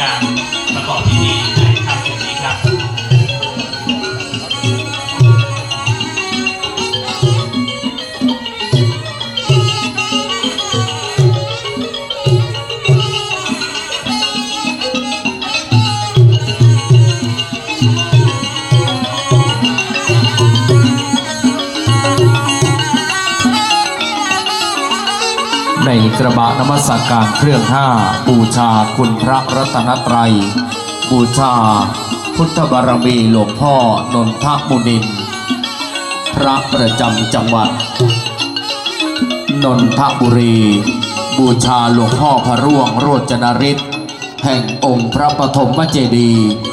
การประกอบพิธี ในกระบะนมัสกการเครื่องห้าบูชาคุณพระรัตนตรัย บูชา พุทธบารมีหลวงพ่อนนทมุนิน พระประจำจังหวัด นนทบุรี บูชาหลวงพ่อพระร่วงโรจนฤทธิ์แห่งองค์พระปฐมเจดีย์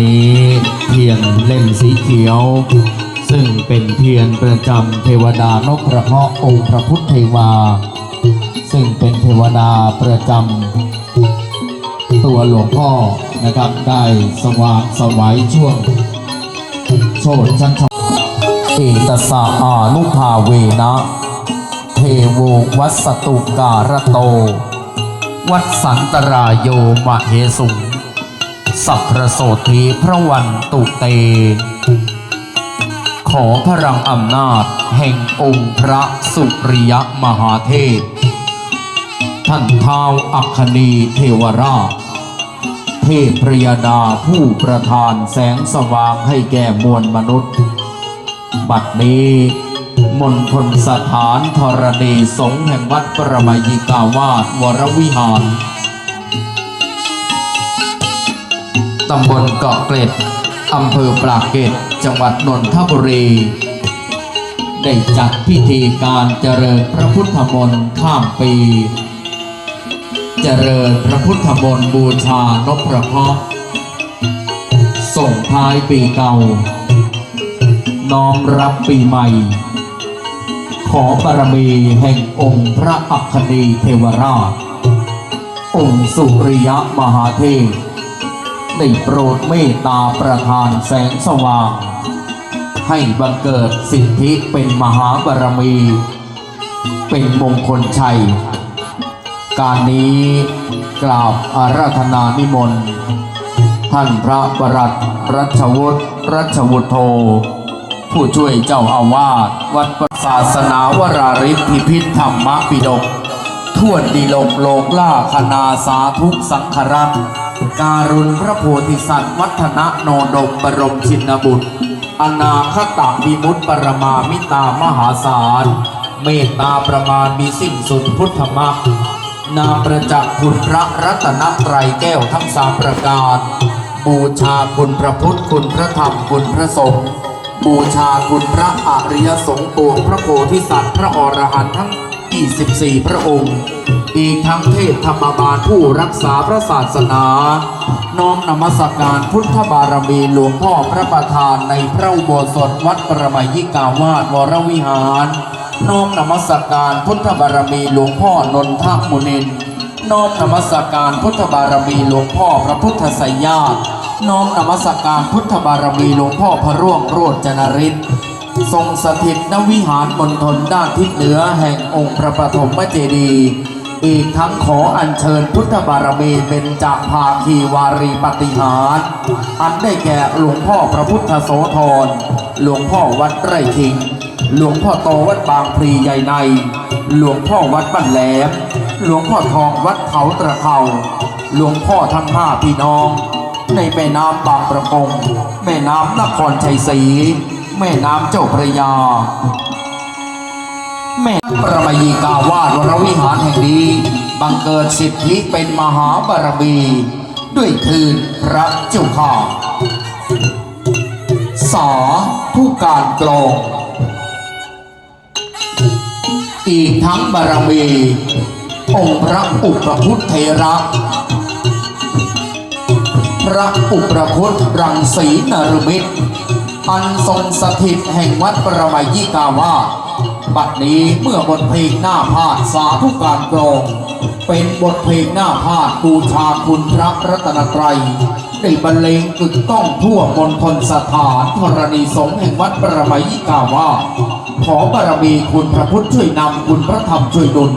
นี้เทียนเล่มสีเขียว ซึ่งเป็นเทียนประจำเทวดานพพระเคราะห์องค์พระพุทธเทวา ซึ่งเป็นเทวดาประจำตัวหลวงพ่อนะครับได้สว่างสวัยช่วงโชดชันชเอตสาอานุภาเวนะ เทโววัสตุการโต วัดสันตรายโยมะเหสุง สัพพระโสธีพระวันตุเต ขอพลังอำนาจแห่งองค์พระสุริยมหาเทพท่านท้าวอัคคีเทวราช เทพพรยาดาผู้ประทานแสงสว่างให้แก่มวลมนุษย์ บัดนี้มณฑลสถานธรณีสงฆ์แห่งวัดประมายิกาวาสวรวิหาร ตำบลเกาะเกร็ดอำเภอปรากเกร็ดจังหวัดนนทบุรี ได้จัดพิธีการเจริญพระพุทธมนต์ข้ามปี เจริญพระพุทธมนต์บูชานพพระเคราะห์ส่งท้ายปีเก่า น้อมรับปีใหม่ ขอบารมีแห่งองค์พระอัคคณีเทวราช องค์สุริยมหาเทพ ได้โปรดเมตตาประทานแสงสว่าง ให้บังเกิดสิทธิเป็นมหาบารมี เป็นมงคลชัย การนี้กราบอาราธนานิมนต์ ท่านพระประหลัดรัชวุฒิรัชวุฒโธ ผู้ช่วยเจ้าอาวาสวัดศาสนาวราริพิพิธธรรมปิฎกทวดดีลกโลกล่าคณาสาธุสังขรัตน์ การุณพระโพธิสัตว์ วัฒนะโนดมบรมชินบุตร อนาคตวิมุตติปรมามิตามหาศาล เมตตาประมาณมีสิ้นสุดพุทธมรรคนามประจักษ์คุณพระรัตนตรัยแก้วทั้งสามประการ บูชาคุณพระพุทธคุณพระธรรมคุณพระสงฆ์บูชาคุณพระอริยสงฆ์ปวงพระโพธิสัตว์ พระอรหันต์ทั้ง 24 พระองค์ อีกทั้งเทพธรรมบาลผู้รักษาพระศาสนา น้อมนมัสกการพุทธบารมีหลวงพ่อพระประธานในพระอุโบสถวัดประมายิกาวาสวรวิหาร น้อมนมัสกการพุทธบารมีหลวงพ่อนนทมุนิน น้อมนมัสกการพุทธบารมีหลวงพ่อพระพุทธสยญาติน้อมนมัสการพุทธบารมีหลวงพ่อพระร่วงโรจนฤทธิ์ทรงสถิตณวิหารมณฑลด้านทิศเหนือแห่งองค์พระปฐมเจดีย์ อีกทั้งขออัญเชิญพุทธบารมีเป็นจากภาคีวารีปฏิหารอันได้แก่หลวงพ่อพระพุทธโสธร หลวงพ่อวัดไร่ทิง หลวงพ่อโตวัดบางพลีใหญ่ใน หลวงพ่อวัดบ้านแหลม หลวงพ่อทองวัดเขาตะเขาหลวงพ่อทั้งห้าพี่น้อง ในแม่น้ำบางประกง แม่น้ำนครชัยศรี แม่น้ำเจ้าพระยา แม่ประมยีกาวาดวรวิหารแห่งนี้บังเกิดสิทธิเป็นมหาบารมี ด้วยคืนพระเจ้าข้าสาผู้การกลองอีกทั้งบารมีองค์พระอุปพุทธเทระ พระอุปพุทธรังสีนรมิตรอันทรงสถิตแห่งวัดประมายิกาวาส บัดนี้เมื่อบทเพลงหน้าพาดสาธุการกรอง เป็นบทเพลงหน้าพาดบูชาคุณพระรัตนตรัยได้บรรเลงกึกก้องทั่วมณฑลสถานธรณีสงฆ์แห่งวัดประมายิกาวาขอบารมีคุณพระพุทธช่วยนำคุณพระธรรมช่วยดุล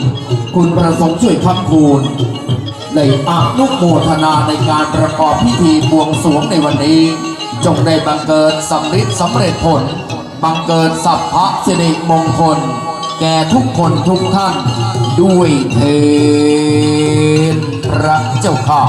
คุณพระสงฆ์ช่วยคำคูณเลยอนุโมทนาในการประกอบพิธีบวงสรวงในวันนี้ จงได้บังเกิดสำเร็จสำเร็จผล บังเกิดสัพพะสิริมงคล แก่ทุกคนทุกท่าน ด้วยเทนพระเจ้าข้า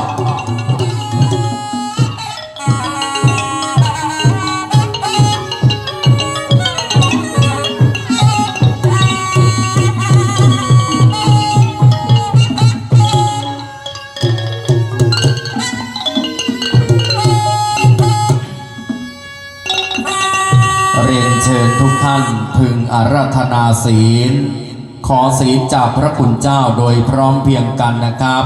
เชิญทุกท่านพึงอาราธนาศีล ขอศีลจากพระคุณเจ้าโดยพร้อมเพียงกันนะครับ